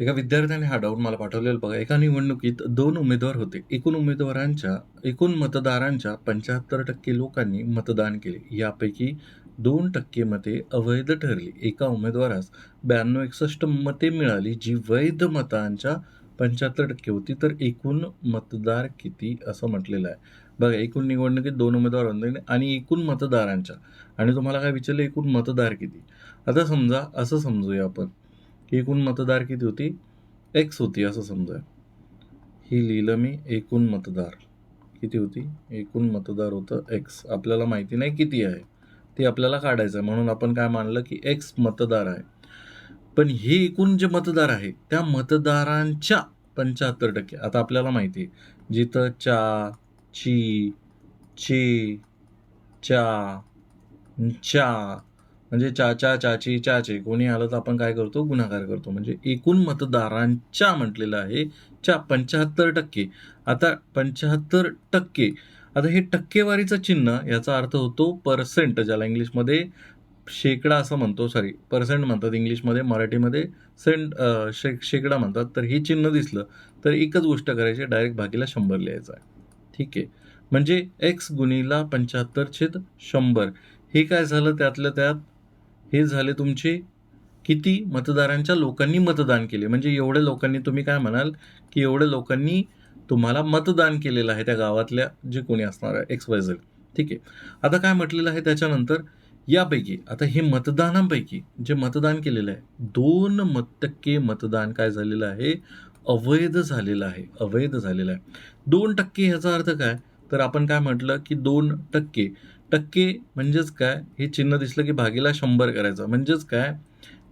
एका विद्यार्थ्याने हा डाऊट मला पाठवलेला बघा. एका निवडणुकीत दोन उमेदवार होते. एकूण उमेदवारांच्या एकूण मतदारांच्या 75% लोकांनी मतदान केले. यापैकी दोन टक्के मते अवैध ठरली. एका उमेदवारास 92-61 मते मिळाली, जी वैध मतांच्या 75% होती. तर एकूण मतदार किती? असं म्हटलेलं आहे. बघा, एकूण निवडणुकीत दोन उमेदवार होते आणि एकूण मतदारांच्या आणि तुम्हाला काय विचारलं एकूण मतदार किती? आता समजा असं समजूया आपण, एकूण मतदार किती होती? एक्स होती असं समजा ही लिहिलं मी एकूण मतदार. किती होती? एकूण मतदार होतं एक्स. आपल्याला माहिती नाही किती आहे. ते आपल्याला काढायचं आहे. म्हणून आपण काय मानलं, की एक्स मतदार आहे. पण हे एकूण जे मतदार आहे, त्या मतदारांच्या 75% आता आपल्याला माहिती आहे, जिथं चा, ची, चे, च्या, च्या म्हणजे चाचा, चाची, चाचे कोणी आलं तर आपण काय करतो? गुन्हागार करतो. म्हणजे एकूण मतदारांच्या म्हटलेलं आहे च्या 75%. आता 75% आता हे टक्केवारीचं चिन्ह याचा अर्थ होतो पर्सेंट ज्याला इंग्लिशमध्ये शेकडा असं म्हणतो सॉरी पर्सेंट म्हणतात इंग्लिशमध्ये, मराठीमध्ये सेंट शे शेकडा म्हणतात. तर हे चिन्ह दिसलं तर एकच गोष्ट करायची डायरेक्ट भागीला शंभर लिहायचं आहे. ठीक आहे. म्हणजे एक्स गुणीला पंच्याहत्तर छेद शंभर हे काय झालं त्यातल्या त्यात हे झाले तुमचे किती मतदारांच्या लोकांनी मतदान केले. म्हणजे एवढ्या लोकांनी तुम्ही काय म्हणाल, की एवढ्या लोकांनी तुम्हाला मतदान केलेलं आहे त्या गावातल्या जे कोणी असणार आहे एक्स, वाय, झेड. ठीक आहे. आता काय म्हटलेलं आहे त्याच्यानंतर यापैकी आता हे मतदानांपैकी जे मतदान केलेलं आहे दोन मत टक्के मतदान काय झालेलं आहे? अवैध झालेलं आहे. अवैध झालेलं आहे. दोन टक्के ह्याचा अर्थ काय? तर आपण काय म्हटलं, की दोन टक्के टक्के म्हणजेच काय? हे चिन्ह दिसलं, की भागीला शंभर करायचं. म्हणजेच काय?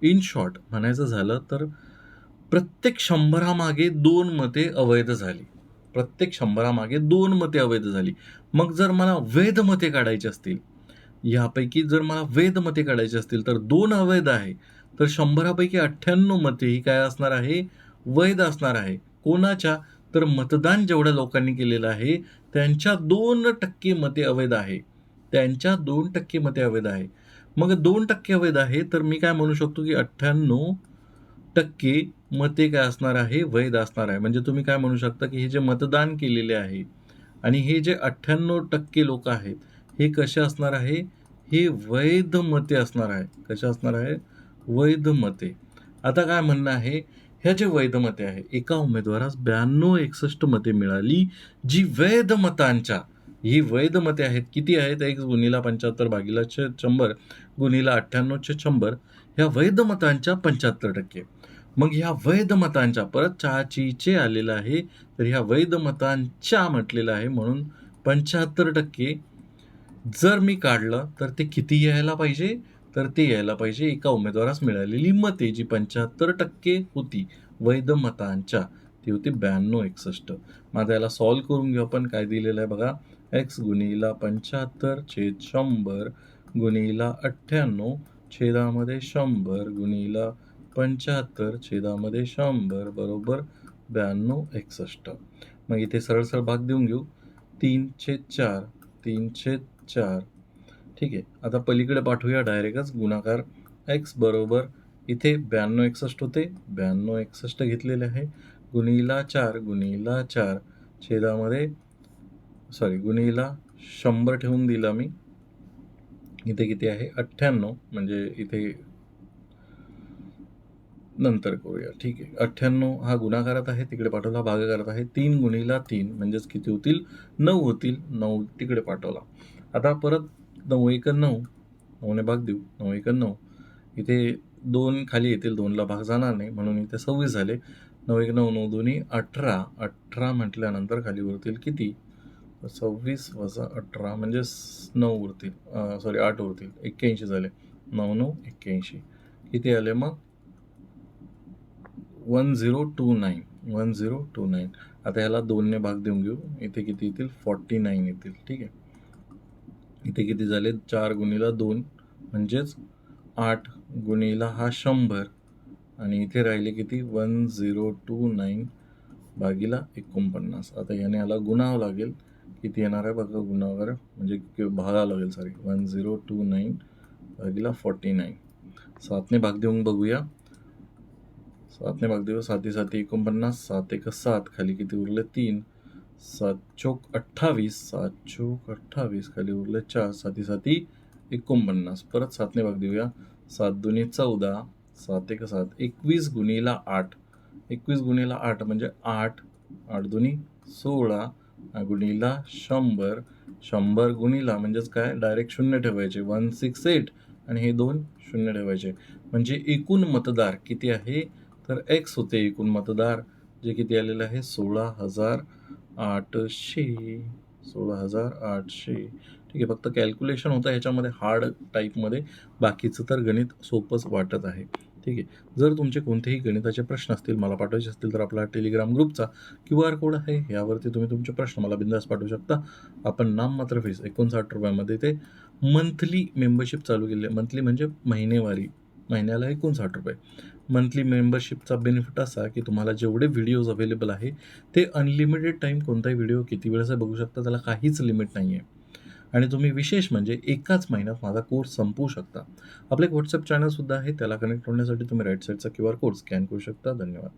इन शॉर्ट म्हणायचं झालं तर प्रत्येक शंभरामागे दोन मते अवैध झाली. प्रत्येक शंभरामागे दोन मते अवैध झाली. मग जर मला वैध मते काढायची असतील, यापैकी जर मला वैध मते काढायची असतील तर दोन अवैध आहे. तर शंभरापैकी अठ्ठ्याण्णव मते ही काय असणार आहे? वैध असणार आहे. कोणाच्या? तर मतदान जेवढ्या लोकांनी केलेलं आहे, त्यांच्या दोन टक्के मते अवैध आहे. त्यांच्या दोन टक्के मते अवैध आहे. मग दोन टक्के अवैध आहे, तर मी काय म्हणू शकतो, की 98% मते काय असणार आहे? वैध असणार आहे. म्हणजे तुम्ही काय म्हणू शकता, की हे जे मतदान केलेले आहे आणि हे जे 98% लोकं आहेत, हे कसे असणार आहे? हे वैध मते असणार आहे. कसे असणार आहे? वैध मते. आता काय म्हणणं आहे? ह्या जे वैध मते आहे, एका उमेदवारास 92-61 मते मिळाली, जी वैध मतांच्या ही वैध मते आहेत. किती आहेत? एक गुन्हेला पंच्याहत्तर भागीला 100 गुणिला 98/100 ह्या वैध मतांच्या 75%. मग ह्या वैध मतांच्या परत चहाची चे आलेलं आहे. तर ह्या वैध मतांच्या म्हटलेलं आहे म्हणून 75% जर मी काढलं तर ते किती यायला पाहिजे? तर ते यायला पाहिजे एका उमेदवारास मिळालेली मते जी 75% होती वैध मतांच्या, ती होती ब्याण्णव एकसष्ट. मग आता याला सॉल्व करून घेऊ आपण काय दिलेलं आहे बघा. एक्स गुणीला पंच्याहत्तर छेद शंभर गुणीला अठ्ठ्याण्णव छेदामध्ये शंभर गुणीला पंच्याहत्तर छेदामध्ये शंभर बरोबर ब्याण्णव एकसष्ट. मग इथे सरळ सरळ भाग देऊन घेऊ. तीन छेद चार तीन छेद चार. ठीक आहे. आता पलीकडे पाठवूया डायरेक्टच गुणाकार. एक्स बरोबर इथे ब्याण्णव एकसष्ट होते. ब्याण्णव एकसष्ट घेतलेले आहे. गुणिला चार गुणिला चार छेदामध्ये सॉरी गुणिला शंभर ठेवून दिला मी. इथे किती आहे? 98 म्हणजे इथे नंतर करूया. ठीक आहे. 98 हा गुणाकारात आहे. तिकडे पाठवला. भागाकारात आहे. तीन गुणिला तीन म्हणजेच किती होतील? नऊ होतील. नऊ तिकडे पाठवला. आता परत नऊ एक नऊ नऊने भाग देऊ. 9 1 9 इथे दोन खाली येतील. दोनला भाग जाणार नाही म्हणून इथे 26 झाले. नऊ एक नऊ नऊ दोन्ही अठरा अठरा म्हटल्यानंतर खाली उरतील किती? सव्वीस वजा अठरा म्हणजे नऊ उरतील. सॉरी आठ उरतील. एक्क्याऐंशी झाले. नऊ नऊ एक्क्याऐंशी. किती आले मग? One zero two nine. One zero two nine. आता ह्याला दोनने भाग देऊन घेऊ. इथे किती येतील? फॉर्टी नाईन येतील. ठीक आहे. इथे किती झाले? चार गुणीला दोन म्हणजेच आठ गुणीला हा शंभर. आणि इथे राहिले किती? 1029 भागीला 49. आता याने याला गुणावं लागेल. किती येणार आहे बघा गुणावर म्हणजे भागावं लागेल सॉरी 1029 भागीला फॉर्टी नाईन. सातने भाग देऊन बघूया. सातने भाग देऊ साती साती एकोणपन्नास. सात एक सात. खाली किती उरले? तीन. सात चोक अठ्ठावीस. सात चोक अठ्ठावीस. खाली उरले चार. साती साती एकोणपन्नास. परत सातने भाग देऊया. सात दोन्ही चौदा. सात एक सात. एकवीस गुणीला आठ. एकवीस गुणीला आठ म्हणजे आठ. आठ दोन्ही सोळा गुणीला शंभर. शंभर गुणीला म्हणजेच काय? डायरेक्ट शून्य ठेवायचे. वन सिक्स एट आणि हे दोन शून्य ठेवायचे. म्हणजे एकूण मतदार किती आहे? तर एक्स होते एकूण मतदार. जे किती आलेलं आहे? सोळा हजार आठशे. सोळा हजार आठशे. ठीक आहे फक्त कॅल्क्युलेशन होतं ह्याच्यामध्ये हार्ड टाईपमध्ये बाकीचं तर गणित सोपंच वाटत आहे. ठीक आहे. जर तुमचे कोणतेही गणिताचे प्रश्न असतील मला पाठवायचे असतील तर आपला टेलिग्राम ग्रुपचा क्यू आर कोड आहे. यावरती तुम्ही तुमचे प्रश्न मला बिंदास पाठवू शकता. आपण नाममात्र फीस एकोणसाठ रुपयामध्ये ते मंथली मेंबरशिप चालू केली. आहे मंथली म्हणजे महिनेवारी. महिन्याला एकोणसाठ रुपये. मंथली मेंबरशिपचा बेनिफिट असा की तुम्हाला जेवढे व्हिडिओज अवेलेबल आहे ते अनलिमिटेड टाईम कोणताही व्हिडिओ किती वेळेस बघू शकता त्याला काहीच लिमिट नाही आहे आणि तुम्ही विशेष म्हणजे एकाच महिन्यात माझा कोर्स संपवू शकता. आपले एक व्हॉट्सअप चॅनलसुद्धा आहे त्याला कनेक्ट होण्यासाठी तुम्ही राईट साईडचा क्यू आर कोड स्कॅन करू शकता. धन्यवाद.